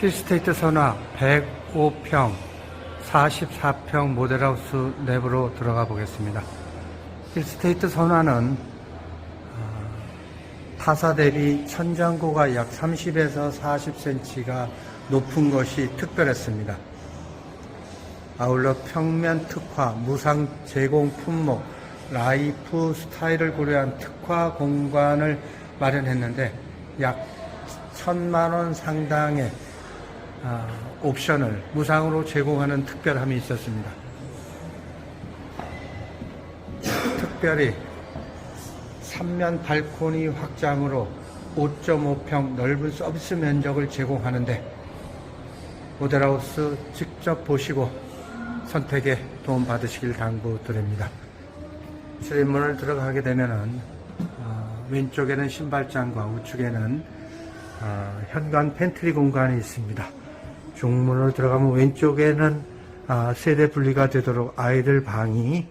필스테이트 선화 105평 44평 모델하우스 내부로 들어가 보겠습니다. 필스테이트 선화는 어, 타사 대비 천장고가 약 30에서 40cm가 높은 것이 특별했습니다. 아울러 평면 특화, 무상 제공 품목, 라이프 스타일을 고려한 특화 공간을 마련했는데 약 천만 원 상당의 아, 옵션을 무상으로 제공하는 특별함이 있었습니다. 특별히 3면 발코니 확장으로 5.5평 넓은 서비스 면적을 제공하는데 모델하우스 직접 보시고 선택에 도움 받으시길 당부드립니다. 실문을 들어가게 되면은 어, 왼쪽에는 신발장과 우측에는 어, 현관 팬트리 공간이 있습니다. 중문으로 들어가면 왼쪽에는 아, 세대 분리가 되도록 아이들 방이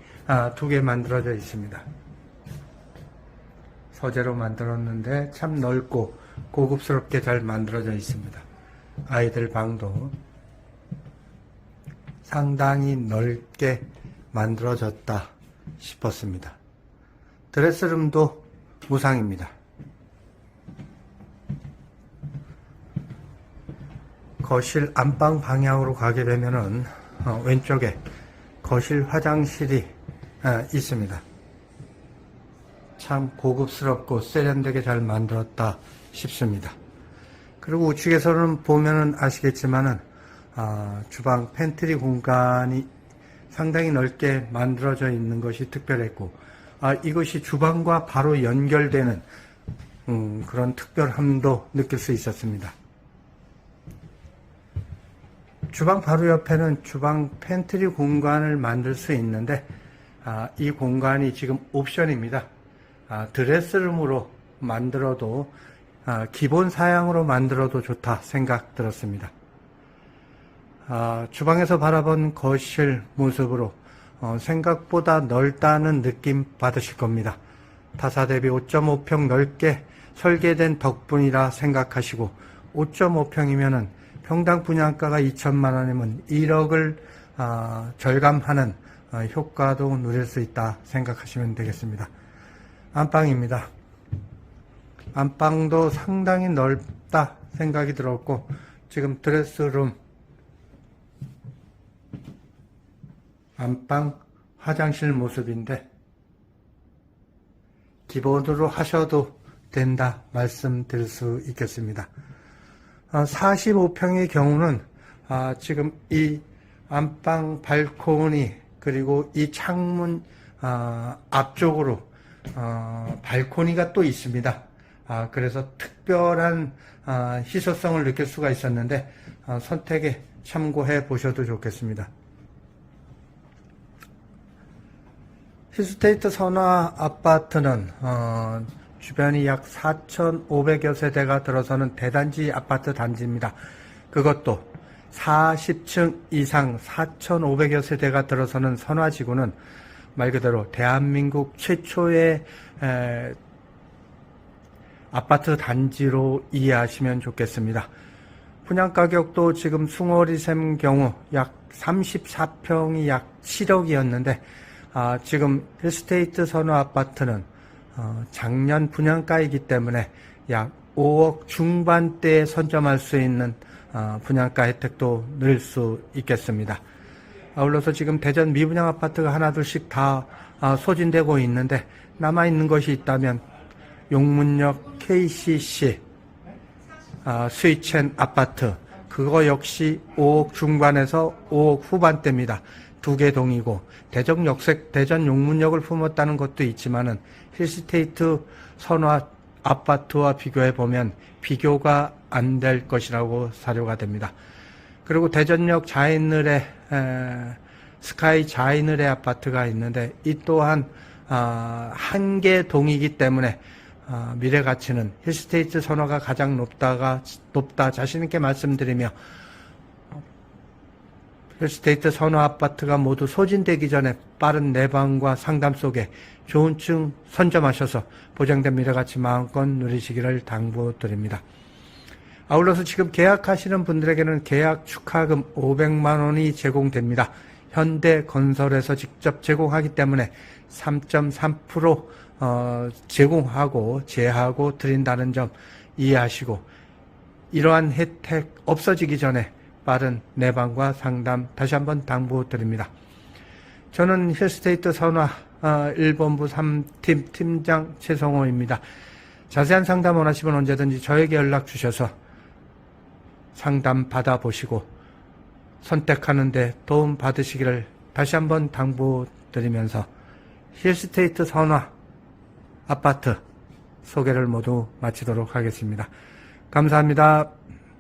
두 개 만들어져 있습니다. 서재로 만들었는데 참 넓고 고급스럽게 잘 만들어져 있습니다. 아이들 방도 상당히 넓게 만들어졌다 싶었습니다. 드레스룸도 무상입니다. 거실 안방 방향으로 가게 되면은 어, 왼쪽에 거실 화장실이 아, 있습니다. 참 고급스럽고 세련되게 잘 만들었다 싶습니다. 그리고 우측에서는 보면은 아시겠지만은 아, 주방 팬트리 공간이 상당히 넓게 만들어져 있는 것이 특별했고 아, 이것이 주방과 바로 연결되는 음, 그런 특별함도 느낄 수 있었습니다. 주방 바로 옆에는 주방 팬트리 공간을 만들 수 있는데 아, 이 공간이 지금 옵션입니다. 아, 드레스룸으로 만들어도 아, 기본 사양으로 만들어도 좋다 생각 들었습니다. 아, 주방에서 바라본 거실 모습으로 어, 생각보다 넓다는 느낌 받으실 겁니다. 타사 대비 5.5평 넓게 설계된 덕분이라 생각하시고 5.5평이면은 평당 분양가가 2천만 원이면 1억을 아, 절감하는 어, 효과도 누릴 수 있다 생각하시면 되겠습니다. 안방입니다. 안방도 상당히 넓다 생각이 들었고 지금 드레스룸 안방 화장실 모습인데 기본으로 하셔도 된다 말씀드릴 수 있겠습니다. 45평의 경우는 아, 지금 이 안방 발코니 그리고 이 창문 아, 앞쪽으로 어, 발코니가 또 있습니다. 아, 그래서 특별한 희소성을 느낄 수가 있었는데 선택에 참고해 보셔도 좋겠습니다. 힐스테이트 선화 아파트는 어, 주변이 약 4,500여 세대가 들어서는 대단지 아파트 단지입니다. 그것도 40층 이상 4,500여 세대가 들어서는 선화지구는 말 그대로 대한민국 최초의 에, 아파트 단지로 이해하시면 좋겠습니다. 분양 가격도 지금 숭어리샘 경우 약 34평이 약 7억이었는데 아, 지금 힐스테이트 선호 아파트는 어, 작년 분양가이기 때문에 약 5억 중반대에 선점할 수 있는 어, 분양가 혜택도 늘 수 있겠습니다. 아울러서 지금 대전 미분양 아파트가 하나둘씩 다 아, 소진되고 있는데 남아있는 것이 있다면 용문역 KCC 아, 스위첸 아파트 그거 역시 5억 중반에서 5억 후반대입니다. 두개 동이고 대전 역색 대전 용문역을 품었다는 것도 있지만은 힐스테이트 선화 아파트와 비교해 보면 비교가 안 될 것이라고 사료가 됩니다. 그리고 대전역 자인을에 스카이 자인을의 아파트가 있는데 이 또한 아, 한개 동이기 때문에 아, 미래 가치는 힐스테이트 선호가 가장 높다가 높다 자신 있게 말씀드리며 힐스테이트 선호 아파트가 모두 소진되기 전에 빠른 내방과 상담 속에 좋은 층 선점하셔서 보장된 미래 가치 마음껏 누리시기를 당부드립니다. 아울러서 지금 계약하시는 분들에게는 계약 축하금 500만 원이 제공됩니다. 현대건설에서 직접 제공하기 때문에 3.3% 어, 제공하고 제하고 드린다는 점 이해하시고 이러한 혜택 없어지기 전에 빠른 내방과 상담 다시 한번 당부드립니다. 저는 힐스테이트 선화 어, 1본부 3팀 팀장 최성호입니다. 자세한 상담 원하시면 언제든지 저에게 연락 주셔서 상담 받아보시고 선택하는데 도움 받으시기를 다시 한번 당부드리면서 힐스테이트 선화 아파트 소개를 모두 마치도록 하겠습니다. 감사합니다.